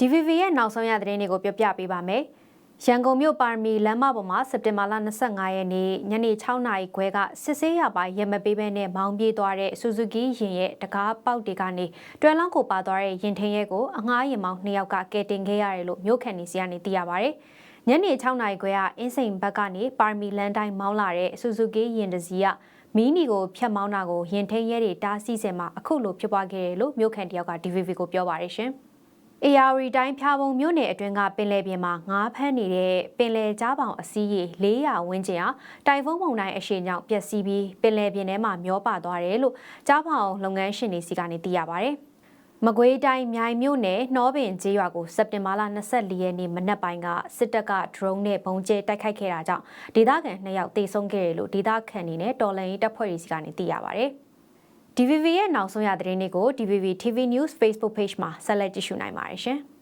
DVV ရဲ့နောက်ဆုံးရသတင်းတွေကိုပြောပြပေးပါမယ်။ရန်ကုန်မြို့ပါရမီလမ်းမပေါ်မှာစက်တင်ဘာလ25ရက်နေ့ညနေ6နာရီခွဲကစစ်ဆေးရပိုင်းရမပေးဘဲနဲ့မောင်းပြေးသွားတဲ့ဆူဇူကီယာဉ်ရဲ့တကားပေါက်တွေကနေတွဲလောင်းကိုပါသွားတဲ့ရင်ထင်းရဲကိုအငှားရင်မောင်းနှစ်ယောက်ကကယ်တင်ခဲ့ရတယ်လို့မြို့ခံနေစီကနေသိရပါဗျ။ညနေ6နာရီခွဲကအင်းစိန်ဘက်ကနေပါရမီလမ်းတိုင်းမောင်းလာတဲ့ဆူဇူကီယာဉ်တစ်စီးကမီနီကိုဖျက်မောင်းတာကိုရင်ထင်းရဲတွေတားဆီးစင်မှာအခုလိုဖြစ်ပွားခဲ့တယ်လို့မြို့ခံတယောက်က DVV ကိုပြောပါရရှင်။ AR တိုင်းဖြာပုံမြို့နယ်အတွင်းကပင်လယ်ပြင်မှာငါးဖမ်းနေတဲ့ပင်လယ်ကြားပေါင်အစည်းရေ400ဝန်းကျင်ဟာတိုင်ဖုန်းပုံတိုင်းအရှိန်ကြောင့်ပျက်စီးပြီးပင်လယ်ပြင်ထဲမှာမျောပါသွားတယ်လို့ကြားပေါင်လုပ်ငန်းရှင်တွေစီကနေသိရပါဗျ။မကွေးတိုင်းမြိုင်မြို့နယ်နှောပင်ကျေးရွာကိုစက်တင်ဘာလ24ရက်နေ့မနက်ပိုင်းကစစ်တပ်က drone နဲ့ပုံကျဲတိုက်ခိုက်ခဲ့တာကြောင့်ဒေသခံ2ယောက်တေဆုံးခဲ့တယ်လို့ဒေသခံတွေနဲ့တော်လှန်ရေးတပ်ဖွဲ့တွေစီကနေသိရပါဗျ။ DVV ရဲ့နောက်ဆုံးရသတင်းတွေကို DVV TV News Facebook Page မှာဆက်လက်ကြည့်ရှုနိုင်ပါတယ်ရှင်။